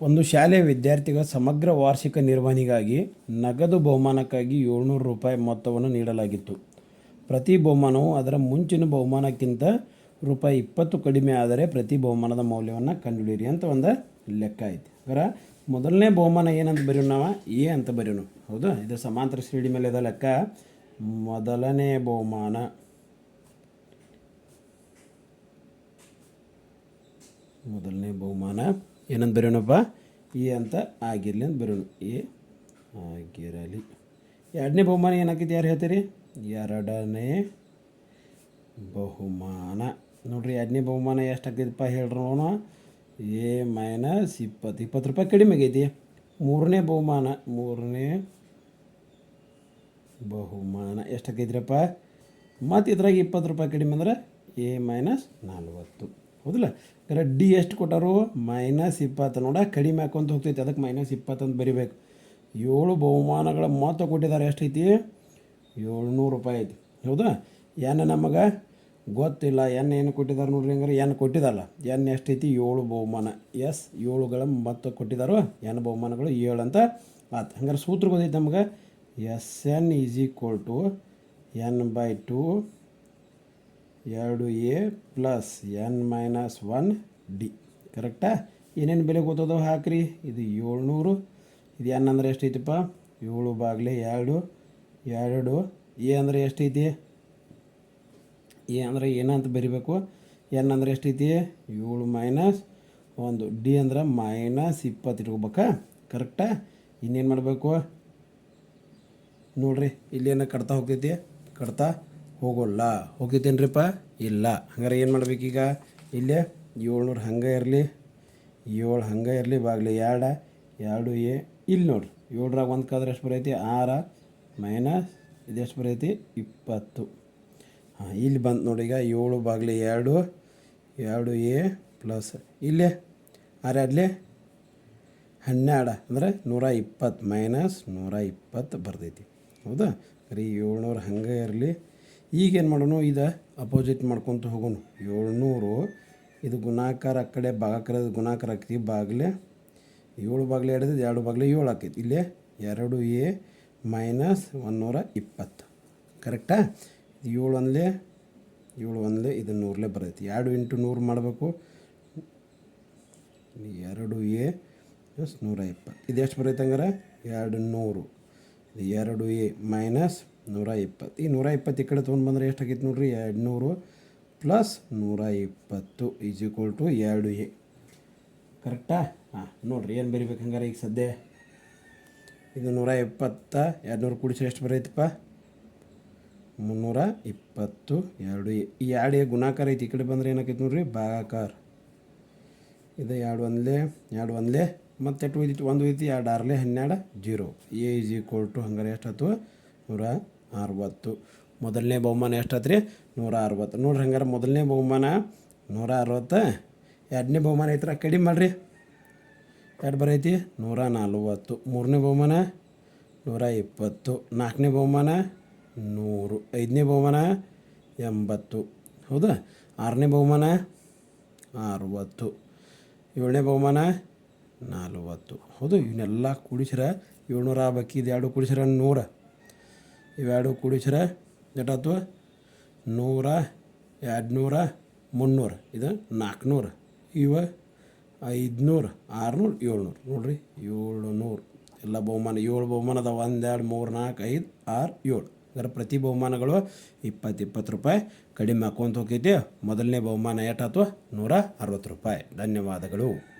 ಒಂದು ಶಾಲೆಯ ವಿದ್ಯಾರ್ಥಿಗಳ ಸಮಗ್ರ ವಾರ್ಷಿಕ ನಿರ್ವಹಣೆಗಾಗಿ ನಗದು ಬಹುಮಾನಕ್ಕಾಗಿ ಏಳ್ನೂರು ರೂಪಾಯಿ ಮೊತ್ತವನ್ನು ನೀಡಲಾಗಿತ್ತು. ಪ್ರತಿ ಬಹುಮಾನವು ಅದರ ಮುಂಚಿನ ಬಹುಮಾನಕ್ಕಿಂತ ರೂಪಾಯಿ ಇಪ್ಪತ್ತು ಕಡಿಮೆ ಆದರೆ ಪ್ರತಿ ಬಹುಮಾನದ ಮೌಲ್ಯವನ್ನು ಕಂಡುಹಿಡಿಯಿರಿ ಅಂತ ಒಂದು ಲೆಕ್ಕ ಐತಿ. ಅದರ ಮೊದಲನೇ ಬಹುಮಾನ ಏನಂತ ಬರೆಯೋಣವ ಎ ಅಂತ ಬರೆಯೋಣ. ಹೌದಾ? ಇದು ಸಮಾಂತರ ಶ್ರೇಣಿ ಮೇಲೆ ಇದ ಲೆಕ್ಕ. ಮೊದಲನೇ ಬಹುಮಾನ. ಮೊದಲನೇ ಬಹುಮಾನ. ಏನಂತ ಬರೋಣಪ್ಪ ಎ ಅಂತ ಆಗಿರಲಿ ಅಂತ ಬರೆಯೋಣ. ಎ ಆಗಿರಲಿ. ಎರಡನೇ ಬಹುಮಾನ ಏನಾಕೈತಿ ಯಾರು ಹೇಳ್ತೀರಿ? ಎರಡನೇ ಬಹುಮಾನ. ನೋಡ್ರಿ, ಎರಡನೇ ಬಹುಮಾನ ಎಷ್ಟು ಹೇಳ್ರಿ ನೋಡೋಣ. ಎ ಮೈನಸ್ ಇಪ್ಪತ್ತು. ಇಪ್ಪತ್ತು ರೂಪಾಯಿ ಕಡಿಮೆ ಆಗೈತಿ. ಮೂರನೇ ಬಹುಮಾನ ಮೂರನೇ ಬಹುಮಾನ ಎಷ್ಟು ಆಕೈತ್ರಿಪ್ಪ ಮತ್ತು ಇದ್ರಾಗ ಇಪ್ಪತ್ತು ರೂಪಾಯಿ ಕಡಿಮೆ ಅಂದ್ರೆ ಎ ಮೈನಸ್ ನಲ್ವತ್ತು. ಹೌದಿಲ್ಲ? ಕರೆ ಡಿ ಎಷ್ಟು ಕೊಟ್ಟಾರು? ಮೈನಸ್ ಇಪ್ಪತ್ತು. ನೋಡ, ಕಡಿಮೆ ಹಾಕೊಂತ ಹೋಗ್ತೈತಿ. ಅದಕ್ಕೆ ಮೈನಸ್ ಇಪ್ಪತ್ತಂತ ಬರಿಬೇಕು. ಏಳು ಬಹುಮಾನಗಳ ಮೊತ್ತ ಕೊಟ್ಟಿದ್ದಾರೆ. ಎಷ್ಟೈತಿ? ಏಳ್ನೂರು ರೂಪಾಯಿ ಐತಿ. ಹೌದಾ? ಎನ್ ನಮಗೆ ಗೊತ್ತಿಲ್ಲ. ಎನ್ ಏನು ಕೊಟ್ಟಿದ್ದಾರೆ ನೋಡ್ರಿ ಹಂಗಾರೆ? ಎನ್ ಕೊಟ್ಟಿದ್ದಲ್ಲ. ಎನ್ ಎಷ್ಟೈತಿ? ಏಳು ಬಹುಮಾನ. ಎಸ್ ಏಳುಗಳ ಮೊತ್ತ ಕೊಟ್ಟಿದ್ದಾರೋ? ಎನ್ ಬಹುಮಾನಗಳು ಏಳು ಅಂತ ಆತು. ಹಂಗಾರೆ ಸೂತ್ರ ಗೊತ್ತೈತಿ ನಮಗೆ. S N is equal to N by two ಎರಡು A plus N minus one D. ಕರೆಕ್ಟಾ? ಏನೇನು ಬೆಲೆ ಗೊತ್ತದ ಹಾಕ್ರಿ. ಇದು ಏಳ್ನೂರು. ಇದು ಎನ್ ಅಂದರೆ ಎಷ್ಟೈತಿಪ್ಪ? ಏಳು ಬಾಗಿಲೆ ಎರಡು. ಎರಡು ಎ ಅಂದರೆ ಎಷ್ಟೈತಿ? ಎ ಅಂದರೆ ಏನಂತ ಬರಿಬೇಕು. ಎನ್ ಅಂದರೆ ಎಷ್ಟೈತಿ? ಏಳು ಮೈನಸ್ ಒಂದು ಡಿ ಅಂದ್ರೆ ಮೈನಸ್ ಇಪ್ಪತ್ತು ಇಟ್ಕೋಬೇಕಾ? ಕರೆಕ್ಟಾ? ಇನ್ನೇನು ಮಾಡಬೇಕು? ನೋಡ್ರಿ, ಇಲ್ಲೇನ ಕಡ್ತಾ ಹೋಗ್ತೈತಿ. ಕಟ್ತಾ ಹೋಗೋಲ್ಲ. ಹೋಗಿದ್ದೇನ್ರಿಪ್ಪ? ಇಲ್ಲ. ಹಂಗಾರೆ ಏನು ಮಾಡ್ಬೇಕೀಗ? ಇಲ್ಲೇ? ಏಳ್ನೂರು ಹಂಗೆ ಇರಲಿ. ಏಳು ಹಂಗೆ ಇರಲಿ, ಬಾಗ್ಲಿ ಎರಡ, ಎರಡು ಎ. ಇಲ್ಲಿ ನೋಡ್ರಿ ಏಳ್ರಾಗ ಒಂದು ಕಾದ್ರೆ ಎಷ್ಟು ಬರೈತಿ? ಆರ ಮೈನಸ್ ಇದೆಷ್ಟು ಬರೈತಿ? ಇಪ್ಪತ್ತು. ಹಾಂ, ಇಲ್ಲಿ ಬಂತು ನೋಡಿ ಈಗ. ಏಳು ಬಾಗ್ಲಿ ಎರಡು ಎರಡು ಎ ಪ್ಲಸ್ ಇಲ್ಲೇ? ಆರ್ಯಾಡ್ಲಿ ಹನ್ನೆರಡು. ಅಂದರೆ ನೂರ ಇಪ್ಪತ್ತು ಮೈನಸ್ ನೂರ ಇಪ್ಪತ್ತು ಬರ್ತೈತಿ. ಹೌದಾ? ಬರೀ ಏಳ್ನೂರು ಹಂಗೆ ಇರಲಿ. ಈಗೇನು ಮಾಡೋಣ ಇದು ಅಪೋಸಿಟ್ ಮಾಡ್ಕೊತ ಹೋಗೋಣ ಏಳ್ನೂರು, ಇದು ಗುಣಾಕಾರ ಆ ಕಡೆ ಭಾಗಾಕಾರದ ಗುಣಾಕಾರ ಹಾಕ್ತೀವಿ ಬಾಗಿಲೆ ಏಳು ಬಾಗಿಲೆ ಹಿಡಿದು ಎರಡು ಬಾಗಿಲೆ ಏಳು ಹಾಕೈತಿ. ಇಲ್ಲೇ ಎರಡು ಎ ಮೈನಸ್ ಒಂದೂರ ಇಪ್ಪತ್ತು. ಕರೆಕ್ಟಾ? ಏಳು ಒಂದಲೇ ಏಳು ಒಂದಲೇ ಇದು ನೂರಲೇ ಬರ್ತೈತಿ ಎರಡು ಇಂಟು ನೂರು ಮಾಡಬೇಕು. ಎರಡು ಎ ಪ್ಲಸ್ ನೂರ ಇಪ್ಪತ್ತು. ಇದು ಎಷ್ಟು ಬರುತ್ತೆ ಹಂಗಾರೆ ಎರಡು ನೂರು. ಇದು ಎರಡು ಎ ಮೈನಸ್ ನೂರ ಇಪ್ಪತ್ತು. ಈ ನೂರ ಇಪ್ಪತ್ತು ಈ ಕಡೆ ತೊಗೊಂಡು ಬಂದರೆ ಎಷ್ಟು ಆಗಿತ್ತು ನೋಡ್ರಿ? ಎರಡು ನೂರು ಪ್ಲಸ್ ನೂರ ಇಪ್ಪತ್ತು ಈಸ್ ಈಕ್ವಲ್ ಟು ಎರಡು ಎ. ಕರೆಕ್ಟಾ? ಹಾಂ, ನೋಡಿರಿ, ಏನು ಬರಿಬೇಕು ಹಂಗಾರೆ ಈಗ ಸದ್ಯ? ಇದು ನೂರ ಇಪ್ಪತ್ತ ಎರಡು ನೂರು ಕೂಡಿಸಿ ಎಷ್ಟು ಬರೈತಪ್ಪ? ಮುನ್ನೂರ ಇಪ್ಪತ್ತು, ಎರಡು ಎ. ಈ ಎರಡು ಎ ಗುಣಾಕಾರ ಐತಿ, ಈ ಕಡೆ ಬಂದರೆ ಏನಾಕೈತೆ ನೋಡ್ರಿ? ಭಾಗಾಕಾರ. ಇದು ಎರಡು ಒಂದಲೇ ಎರಡು ಒಂದಲೇ ಮತ್ತು ಎಷ್ಟು ಉಳಿದಿತ್ತು ಒಂದು ಉಳಿತು ಎರಡು ಆರಲೆ ಹನ್ನೆರಡು zero A is equal to ಹಂಗಾರೆ ಎಷ್ಟಾಯ್ತು ನೂರ ಅರವತ್ತು. ಮೊದಲನೇ ಬಹುಮಾನ ಎಷ್ಟಾಯ್ತು ರೀ ನೂರ ಅರವತ್ತು. ನೋಡ್ರಿ ಹಂಗಾರೆ ಮೊದಲನೇ ಬಹುಮಾನ ನೂರ ಅರವತ್ತು, ಎರಡನೇ ಬಹುಮಾನ ಐತ್ರ? ಕಡಿಮೆ ಮಾಡಿರಿ. ಎರಡು ಬರೈತಿ? ನೂರ ನಲ್ವತ್ತು. ಮೂರನೇ ಬಹುಮಾನ ನೂರ ಇಪ್ಪತ್ತು. ನಾಲ್ಕನೇ ಬಹುಮಾನ ನೂರು. ಐದನೇ ಬಹುಮಾನ ಎಂಬತ್ತು. ಹೌದಾ? ಆರನೇ ಬಹುಮಾನ ಅರವತ್ತು. ಏಳನೇ ಬಹುಮಾನ ನಲ್ವತ್ತು. ಹೌದು, ಇವನ್ನೆಲ್ಲ ಕುಡಿಸಿರ ಏಳ್ನೂರ ಆಗ್ಬೇಕು ಇದು ಎರಡು ಕೂಡಿಸ್ರ ನೂರ. ಇವೆರಡು ಕೂಡಿಸ್ರ ಎಷ್ಟಾಯ್ತು? ನೂರ ಎರಡು ನೂರ ಮುನ್ನೂರು. ಇದು ನಾಲ್ಕುನೂರು. ಇವ ಐದುನೂರು, ಆರುನೂರು, ಏಳ್ನೂರು. ನೋಡ್ರಿ ಏಳು ನೂರು ಎಲ್ಲ ಬಹುಮಾನ, ಏಳು ಬಹುಮಾನ ಅದಾವ. ಒಂದು, ಎರಡು, ಮೂರು, ನಾಲ್ಕು, ಐದು, ಆರು, ಏಳು. ಅದರ ಪ್ರತಿ ಬಹುಮಾನಗಳು ಇಪ್ಪತ್ತು ಇಪ್ಪತ್ತು ರೂಪಾಯಿ. ಕಡಿಮೆ ಹಾಕೊಂತ ಹೋಗ್ತೈತಿ ಮೊದಲನೇ ಬಹುಮಾನ ಎಷ್ಟಾಯ್ತು? ನೂರ ಅರವತ್ತು ರೂಪಾಯಿ. ಧನ್ಯವಾದಗಳು.